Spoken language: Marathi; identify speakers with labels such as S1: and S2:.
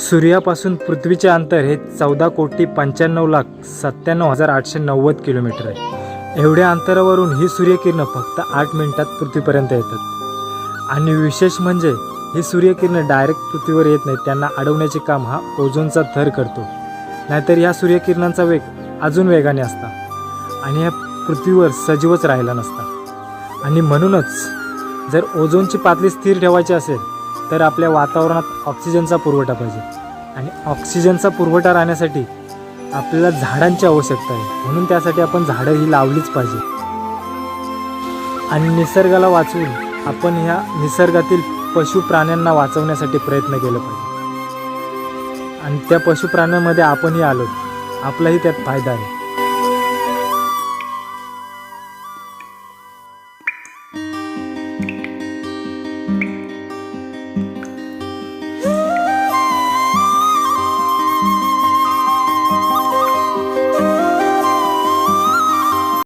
S1: सूर्यापासून पृथ्वीचे अंतर हे चौदा कोटी पंच्याण्णव लाख सत्त्याण्णव हजार आठशे नव्वद किलोमीटर आहे. एवढ्या अंतरावरून ही सूर्यकिरणं फक्त आठ मिनिटात पृथ्वीपर्यंत येतात. आणि विशेष म्हणजे ही सूर्यकिरणं डायरेक्ट पृथ्वीवर येत नाहीत त्यांना अडवण्याचे काम हा ओझोनचा थर करतो. नाहीतर ह्या सूर्यकिरणांचा वेग अजून वेगाने असता. आणि ह्या पृथ्वीवर सजीवच राहिला नसता. आणि म्हणूनच जर ओझोनची पातळी स्थिर ठेवायची असेल तर आपल्या वातावरणात ऑक्सिजनचा पुरवठा पाहिजे. आणि ऑक्सिजनचा पुरवठा राहण्यासाठी आपल्याला झाडांची आवश्यकता आहे. म्हणून त्यासाठी आपण झाडं ही लावलीच पाहिजे. आणि निसर्गाला वाचवून आपण ह्या निसर्गातील पशु प्राण्यांना वाचवण्यासाठी प्रयत्न केला पाहिजे. आणि त्या पशु प्राण्यांमध्ये आपणही आलो. आपलाही त्यात फायदा आहे.